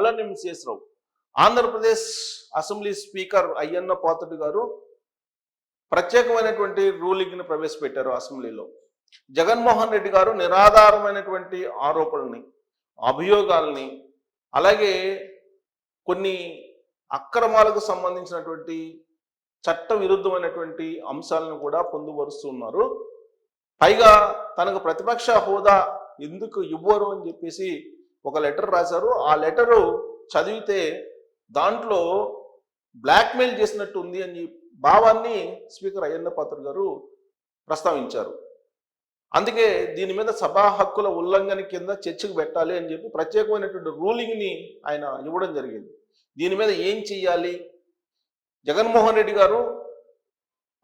అల్లనేని Seshrao Andhra Pradesh assembly speaker Ayyanna Patrudu garu ప్రత్యేకమైనటువంటి రూలింగ్ని ప్రవేశపెట్టారు అసెంబ్లీలో. జగన్మోహన్ రెడ్డి గారు నిరాధారమైనటువంటి ఆరోపణల్ని అభియోగాల్ని అలాగే కొన్ని అక్రమాలకు సంబంధించినటువంటి చట్ట విరుద్ధమైనటువంటి అంశాలను కూడా పొందుపరుస్తున్నారు. పైగా తనకు ప్రతిపక్ష హోదా ఎందుకు ఇవ్వరు అని చెప్పేసి ఒక లెటర్ రాశారు. ఆ లెటరు చదివితే దాంట్లో బ్లాక్మెయిల్ చేసినట్టు ఉంది అని భావాన్ని స్పీకర్ అయ్యన్న పాత్ర గారు ప్రస్తావించారు. అందుకే దీని మీద సభా హక్కుల ఉల్లంఘన కింద చర్చకు పెట్టాలి అని చెప్పి ప్రత్యేకమైనటువంటి రూలింగ్ని ఆయన ఇవ్వడం జరిగింది. దీని మీద ఏం చెయ్యాలి? జగన్మోహన్ రెడ్డి గారు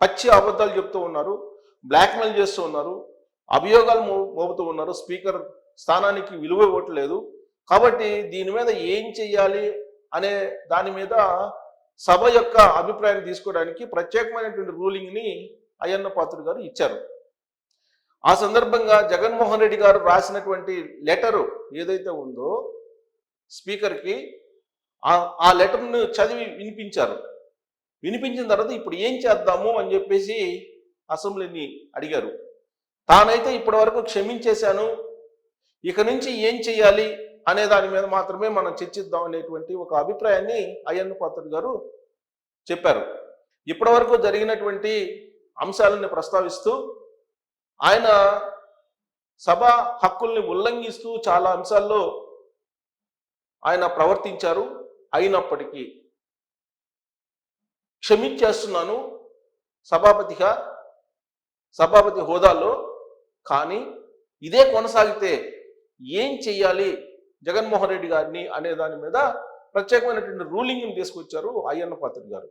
పచ్చి అబద్ధాలు చెప్తూ ఉన్నారు బ్లాక్మెయిల్ చేస్తూ ఉన్నారు అభియోగాలు మో- మోపుతూ ఉన్నారు. స్పీకర్ స్థానానికి విలువ ఇవ్వట్లేదు. కాబట్టి దీని మీద ఏం చెయ్యాలి అనే దాని మీద సభ యొక్క అభిప్రాయం తీసుకోవడానికి ప్రత్యేకమైనటువంటి రూలింగ్ని అయ్యన్న పాత్రుడు గారు ఇచ్చారు. ఆ సందర్భంగా జగన్మోహన్ రెడ్డి గారు రాసినటువంటి లెటరు ఏదైతే ఉందో స్పీకర్కి ఆ- ఆ లెటర్ను చదివి వినిపించారు. వినిపించిన తర్వాత ఇప్పుడు ఏం చేద్దాము అని చెప్పేసి అసెంబ్లీని అడిగారు. తానైతే ఇప్పటి వరకు క్షమించేశాను. ఇక నుంచి ఏం చేయాలి అనే దాని మీద మాత్రమే మనం చర్చిద్దాం అనేటువంటి ఒక అభిప్రాయాన్ని అయ్యన్న పాత్రుడు గారు చెప్పారు. ఇప్పటివరకు జరిగినటువంటి అంశాలని ప్రస్తావిస్తూ ఆయన సభ హక్కుల్ని ఉల్లంఘిస్తూ చాలా అంశాల్లో ఆయన ప్రవర్తించారు. అయినప్పటికీ క్షమించేస్తున్నాను సభాపతిగా సభాపతి హోదాలో కానీ ఇదే కొనసాగితే ఏం చెయ్యాలి? జగన్మోహన్ రెడ్డి గారిని అనే దాని మీద ప్రత్యేకమైనటువంటి రూలింగ్ని తీసుకొచ్చారు అయ్యన్న పాత్రుడు గారు.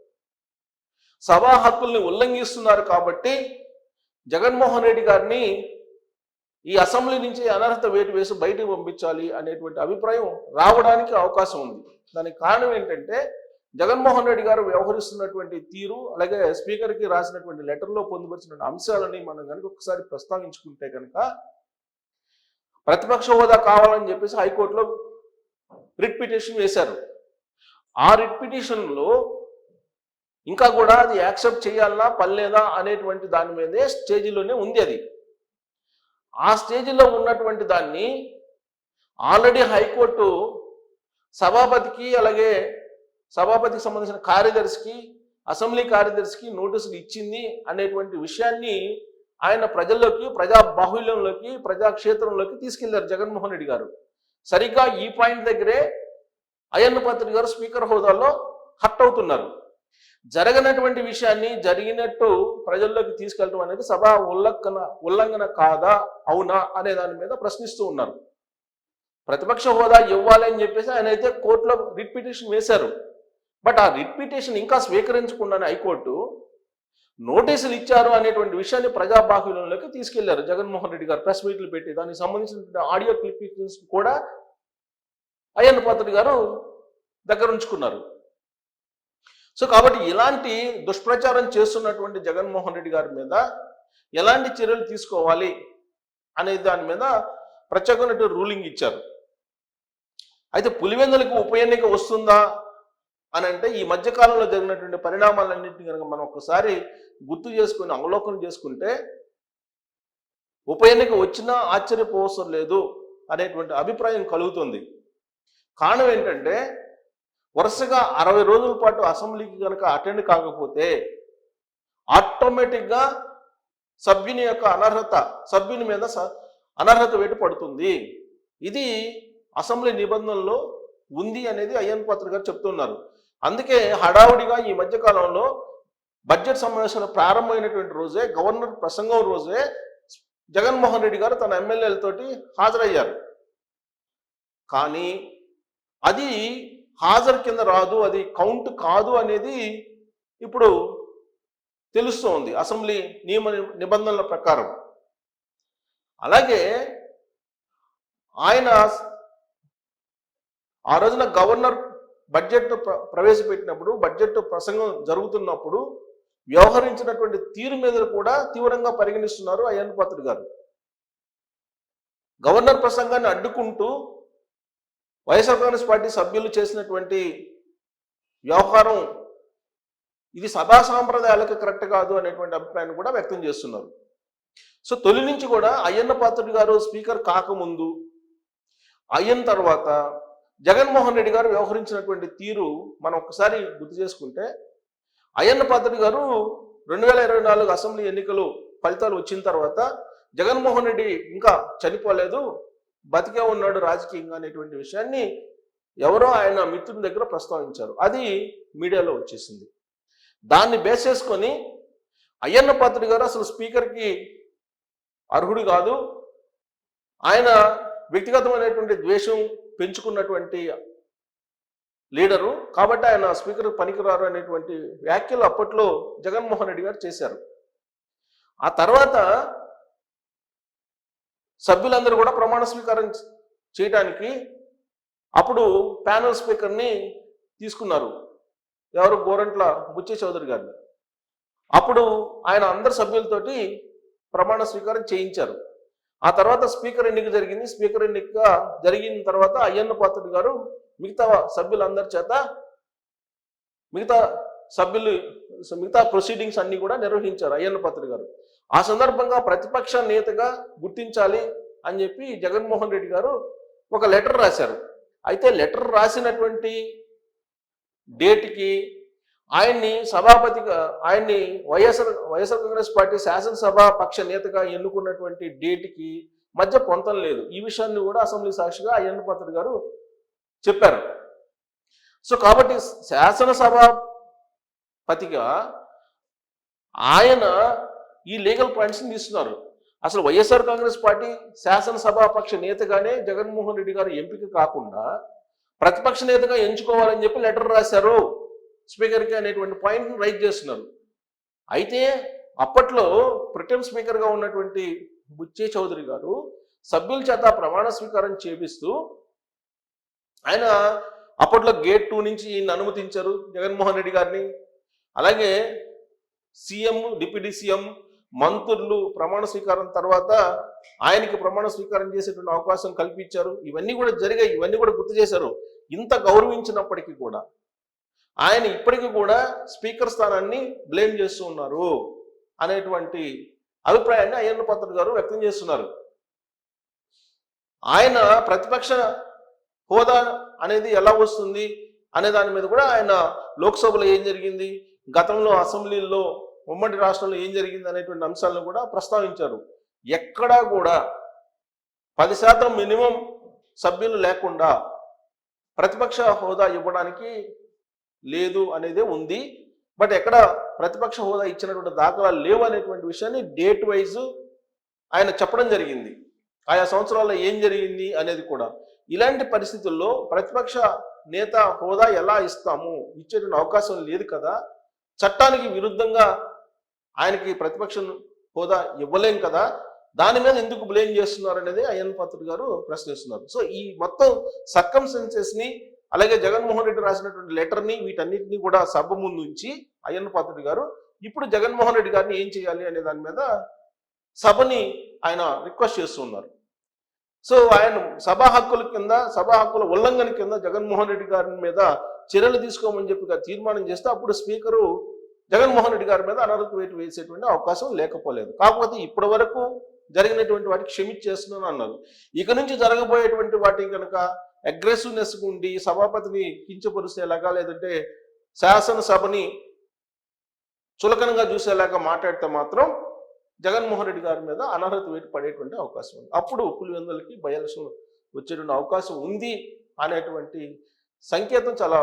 సభా హక్కుల్ని ఉల్లంఘిస్తున్నారు కాబట్టి జగన్మోహన్ రెడ్డి గారిని ఈ అసెంబ్లీ నుంచి అనర్హత వేటు వేసి బయటకు పంపించాలి అనేటువంటి అభిప్రాయం రావడానికి అవకాశం ఉంది. దానికి కారణం ఏంటంటే జగన్మోహన్ రెడ్డి గారు వ్యవహరిస్తున్నటువంటి తీరు అలాగే స్పీకర్కి రాసినటువంటి లెటర్లో పొందుపరిచిన అంశాలని మనం కనుక ఒకసారి ప్రస్తావించుకుంటే కనుక ప్రతిపక్ష హోదా కావాలని చెప్పేసి హైకోర్టులో రిట్ పిటిషన్ వేశారు. ఆ రిట్ పిటిషన్లో ఇంకా కూడా అది యాక్సెప్ట్ చేయాలనా పర్లేదా అనేటువంటి దాని మీదే స్టేజీలోనే ఉంది అది. ఆ స్టేజీలో ఉన్నటువంటి దాన్ని ఆల్రెడీ హైకోర్టు సభాపతికి అలాగే సభాపతికి సంబంధించిన కార్యదర్శికి అసెంబ్లీ కార్యదర్శికి నోటీసులు ఇచ్చింది అనేటువంటి విషయాన్ని ఆయన ప్రజల్లోకి ప్రజా బాహుల్యంలోకి ప్రజాక్షేత్రంలోకి తీసుకెళ్ళారు జగన్మోహన్ రెడ్డి గారు. సరిగ్గా ఈ పాయింట్ దగ్గరే అయ్యన్న పాత్రి గారు స్పీకర్ హోదాలో హట్ అవుతున్నారు. జరగనటువంటి విషయాన్ని జరిగినట్టు ప్రజల్లోకి తీసుకెళ్ళడం అనేది సభా ఉల్లంఘన ఉల్లంఘన కాదా అవునా అనే దాని మీద ప్రశ్నిస్తూ ఉన్నారు. ప్రతిపక్ష హోదా ఇవ్వాలి అని చెప్పేసి ఆయన అయితే కోర్టులో రిట్ పిటిషన్ వేశారు. బట్ ఆ రిట్ పిటిషన్ ఇంకా స్వీకరించకుండానే హైకోర్టు నోటీసులు ఇచ్చారు అనేటువంటి విషయాన్ని ప్రజాబాహుల్యంలోకి తీసుకెళ్ళారు. జగన్మోహన్ రెడ్డి గారు ప్రెస్ మీట్లు పెట్టి దానికి సంబంధించిన ఆడియో క్లిప్పింగ్స్ కూడా అయ్యన్న పాత్రుడు గారు దగ్గర ఉంచుకున్నారు. సో కాబట్టి ఇలాంటి దుష్ప్రచారం చేస్తున్నటువంటి జగన్మోహన్ రెడ్డి గారి మీద ఎలాంటి చర్యలు తీసుకోవాలి అనే దాని మీద ప్రత్యేకమైనటువంటి రూలింగ్ ఇచ్చారు. అయితే పులివెందులకు ఉప ఎన్నిక వస్తుందా? అని అంటే ఈ మధ్యకాలంలో జరిగినటువంటి పరిణామాలన్నింటినీ కనుక మనం ఒకసారి గుర్తు చేసుకుని అవలోకనం చేసుకుంటే ఉప ఎన్నిక వచ్చినా ఆశ్చర్యపోవసరం లేదు అనేటువంటి అభిప్రాయం కలుగుతుంది. కారణం ఏంటంటే వరుసగా అరవై రోజుల పాటు అసెంబ్లీకి కనుక అటెండ్ కాకపోతే ఆటోమేటిక్గా సభ్యుని యొక్క అనర్హత సభ్యుని మీద స- అనర్హత వేటు పడుతుంది. ఇది అసెంబ్లీ నిబంధనలో ఉంది అనేది అయ్యన్ పాత్ర గారు చెప్తున్నారు. అందుకే హడావుడిగా ఈ మధ్య కాలంలో బడ్జెట్ సమావేశాలు ప్రారంభమైనటువంటి రోజే గవర్నర్ ప్రసంగం రోజే జగన్మోహన్ రెడ్డి గారు తన ఎమ్మెల్యేలతోటి హాజరయ్యారు. కానీ అది హాజరు కింద రాదు అది కౌంట్ కాదు అనేది ఇప్పుడు తెలుస్తోంది అసెంబ్లీ నియమ నిబంధనల ప్రకారం. అలాగే ఆయన ఆ రోజున గవర్నర్ బడ్జెట్ ప్ర- ప్రవేశపెట్టినప్పుడు బడ్జెట్ ప్రసంగం జరుగుతున్నప్పుడు వ్యవహరించినటువంటి తీరు మీద కూడా తీవ్రంగా పరిగణిస్తున్నారు అయ్యన్ పాత్రుడు గారు. గవర్నర్ ప్రసంగాన్ని అడ్డుకుంటూ వైఎస్ఆర్ కాంగ్రెస్ పార్టీ సభ్యులు చేసినటువంటి వ్యవహారం ఇది సభా సాంప్రదాయాలకు కరెక్ట్ కాదు అనేటువంటి అభిప్రాయాన్ని కూడా వ్యక్తం చేస్తున్నారు. సో తొలి నుంచి కూడా అయ్యన్న పాత్రుడు గారు స్పీకర్ కాకముందు అయిన తర్వాత జగన్మోహన్ రెడ్డి గారు వ్యవహరించినటువంటి తీరు మనం ఒకసారి గుర్తు చేసుకుంటే అయ్యన్న పాత్రి గారు రెండు వేల ఇరవై నాలుగు అసెంబ్లీ ఎన్నికలు ఫలితాలు వచ్చిన తర్వాత జగన్మోహన్ రెడ్డి ఇంకా చనిపోలేదు బతికే ఉన్నాడు రాజకీయంగా అనేటువంటి విషయాన్ని ఎవరో ఆయన మిత్రుని దగ్గర ప్రస్తావించారు. అది మీడియాలో వచ్చేసింది. దాన్ని బేస్ చేసుకొని అయ్యన్న పాత్రి గారు అసలు స్పీకర్కి అర్హుడు కాదు. ఆయన వ్యక్తిగతమైనటువంటి ద్వేషం పెంచుకున్నటువంటి లీడరు కాబట్టి ఆయన స్పీకర్ పనికిరారు అనేటువంటి వ్యాఖ్యలు అప్పట్లో జగన్మోహన్ రెడ్డి గారు చేశారు. ఆ తర్వాత సభ్యులందరూ కూడా ప్రమాణ స్వీకారం చేయడానికి అప్పుడు ప్యానల్ స్పీకర్ని తీసుకున్నారు. ఎవరు? గోరంట్ల బుచ్చే చౌదరి గారిని. అప్పుడు ఆయన అందరి సభ్యులతోటి ప్రమాణ స్వీకారం చేయించారు. ఆ తర్వాత స్పీకర్ ఎన్నిక జరిగింది. స్పీకర్ ఎన్నిక జరిగిన తర్వాత అయ్యన్న పాత్రుడు గారు మిగతా సభ్యులందరి చేత మిగతా సభ్యులు మిగతా ప్రొసీడింగ్స్ అన్ని కూడా నిర్వహించారు అయ్యన్న పాత్రుడు గారు. ఆ సందర్భంగా ప్రతిపక్ష నేతగా గుర్తించాలి అని చెప్పి జగన్మోహన్ రెడ్డి గారు ఒక లెటర్ రాశారు. అయితే లెటర్ రాసినటువంటి డేట్కి ఆయన్ని సభాపతిగా ఆయన్ని వైఎస్ఆర్ వైఎస్ఆర్ కాంగ్రెస్ పార్టీ శాసనసభ పక్ష నేతగా ఎన్నుకున్నటువంటి డేట్కి మధ్య పొంతం లేదు. ఈ విషయాన్ని కూడా అసెంబ్లీ సాక్షిగా అయ్యన్న పాత్రుడు గారు చెప్పారు. సో కాబట్టి శాసనసభాపతిగా ఆయన ఈ లీగల్ పాయింట్స్ని తీస్తున్నారు. అసలు వైఎస్ఆర్ కాంగ్రెస్ పార్టీ శాసనసభాపక్ష నేతగానే జగన్మోహన్ రెడ్డి గారు ఎంపిక కాకుండా ప్రతిపక్ష నేతగా ఎంచుకోవాలని చెప్పి లెటర్ రాశారు. స్పీకర్కి అనేటువంటి పాయింట్ని రైట్ చేస్తున్నారు. అయితే అప్పట్లో ప్రిటెం స్పీకర్గా ఉన్నటువంటి బుచ్చే చౌదరి గారు సభ్యుల చేత ప్రమాణ స్వీకారం చేపిస్తూ ఆయన అప్పట్లో గేట్ టూ నుంచి ఈయన అనుమతించారు జగన్మోహన్ రెడ్డి గారిని. అలాగే సీఎం డిప్యూటీ సీఎం మంత్రులు ప్రమాణ స్వీకారం తర్వాత ఆయనకి ప్రమాణ స్వీకారం చేసేటువంటి అవకాశం కల్పించారు. ఇవన్నీ కూడా జరిగాయి ఇవన్నీ కూడా గుర్తు చేశారు. ఇంత గౌరవించినప్పటికీ కూడా ఆయన ఇప్పటికీ కూడా స్పీకర్ స్థానాన్ని బ్లేమ్ చేస్తూ ఉన్నారు అనేటువంటి అభిప్రాయాన్ని అయ్యన్న పాత్రుడు గారు వ్యక్తం చేస్తున్నారు. ఆయన ప్రతిపక్ష హోదా అనేది ఎలా వస్తుంది అనే దాని మీద కూడా ఆయన లోక్సభలో ఏం జరిగింది గతంలో అసెంబ్లీలో ఉమ్మడి రాష్ట్రంలో ఏం జరిగింది అనేటువంటి అంశాలను కూడా ప్రస్తావించారు. ఎక్కడా కూడా పది శాతం మినిమం సభ్యులు లేకుండా ప్రతిపక్ష హోదా ఇవ్వడానికి లేదు అనేదే ఉంది. బట్ ఎక్కడ ప్రతిపక్ష హోదా ఇచ్చినటువంటి దాఖలాలు లేవు అనేటువంటి విషయాన్ని డేట్ వైజ్ ఆయన చెప్పడం జరిగింది. ఆయా సంవత్సరాల్లో ఏం జరిగింది అనేది కూడా. ఇలాంటి పరిస్థితుల్లో ప్రతిపక్ష నేత హోదా ఎలా ఇస్తాము? ఇచ్చేటువంటి అవకాశం లేదు కదా. చట్టానికి విరుద్ధంగా ఆయనకి ప్రతిపక్ష హోదా ఇవ్వలేం కదా. దాని మీద ఎందుకు బ్లేమ్ చేస్తున్నారు అనేది అయ్యన్ పాత్రుడు గారు ప్రశ్నిస్తున్నారు. సో ఈ మొత్తం సర్కంసెన్సెస్ని అలాగే జగన్మోహన్ రెడ్డి రాసినటువంటి లెటర్ని వీటన్నిటిని కూడా సభ ముందు ఉంచి అయ్యన్న పాత్రుడు గారు ఇప్పుడు జగన్మోహన్ రెడ్డి గారిని ఏం చేయాలి అనే దాని మీద సభని ఆయన రిక్వెస్ట్ చేస్తున్నారు సో ఆయన సభా హక్కుల కింద సభా హక్కుల ఉల్లంఘన కింద జగన్మోహన్ రెడ్డి గారి మీద చర్యలు తీసుకోమని చెప్పి తీర్మానం చేస్తే అప్పుడు స్పీకరు జగన్మోహన్ రెడ్డి గారి మీద అనర్హత వేటు వేసేటువంటి అవకాశం లేకపోలేదు. కాకపోతే ఇప్పటి వరకు జరిగినటువంటి వాటికి క్షమించేస్తున్నాను అన్నారు ఇక నుంచి జరగబోయేటువంటి వాటికి కనుక అగ్రెసివ్నెస్ ఉండి సభాపతిని కించపరిచేలాగా లేదంటే శాసనసభని చులకనగా చూసేలాగా మాట్లాడితే మాత్రం జగన్మోహన్ రెడ్డి గారి మీద అనర్హత వేటు పడేటువంటి అవకాశం ఉంది. అప్పుడు పులివెందులకి బయలుసు వచ్చేటువంటి అవకాశం ఉంది అనేటువంటి సంకేతం చాలా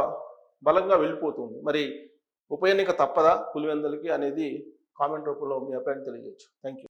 బలంగా వెళ్ళిపోతుంది. మరి ఉప ఎన్నిక తప్పదా పులివెందులకి అనేది కామెంట్ రూపంలో మీ అభిప్రాయం తెలియజేయచ్చు. Thank you